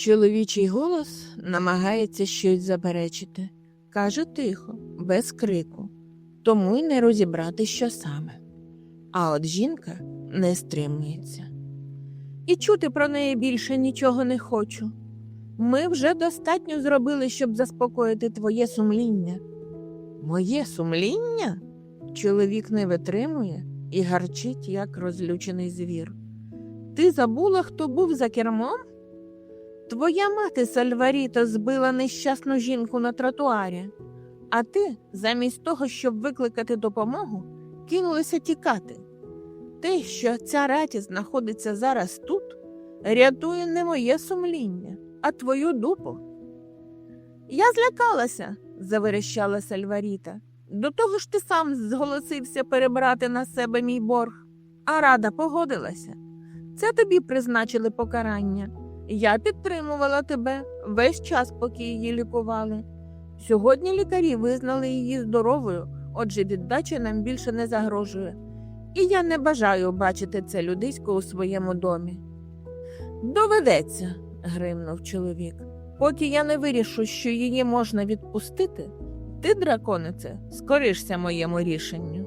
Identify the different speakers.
Speaker 1: Чоловічий голос намагається щось заперечити. Каже тихо, без крику, тому й не розібрати, що саме. А от жінка не стримується. І чути про неї більше нічого не хочу. Ми вже достатньо зробили, щоб заспокоїти твоє сумління. Моє сумління? Чоловік не витримує і гарчить, як розлючений звір. Ти забула, хто був за кермом? Твоя мати Сальваріто збила нещасну жінку на тротуарі, а ти, замість того, щоб викликати допомогу, кинулася тікати. Те, що ця раті знаходиться зараз тут, рятує не моє сумління, а твою дупу. Я злякалася, заверещала Сальваріта. До того ж ти сам зголосився перебрати на себе мій борг, а рада погодилася. Це тобі призначили покарання. Я підтримувала тебе весь час, поки її лікували. Сьогодні лікарі визнали її здоровою, отже, віддача нам більше не загрожує. І я не бажаю бачити це людисько у своєму домі. Доведеться, гримнув чоловік. Поки я не вирішу, що її можна відпустити, ти, драконице, скоришся моєму рішенню.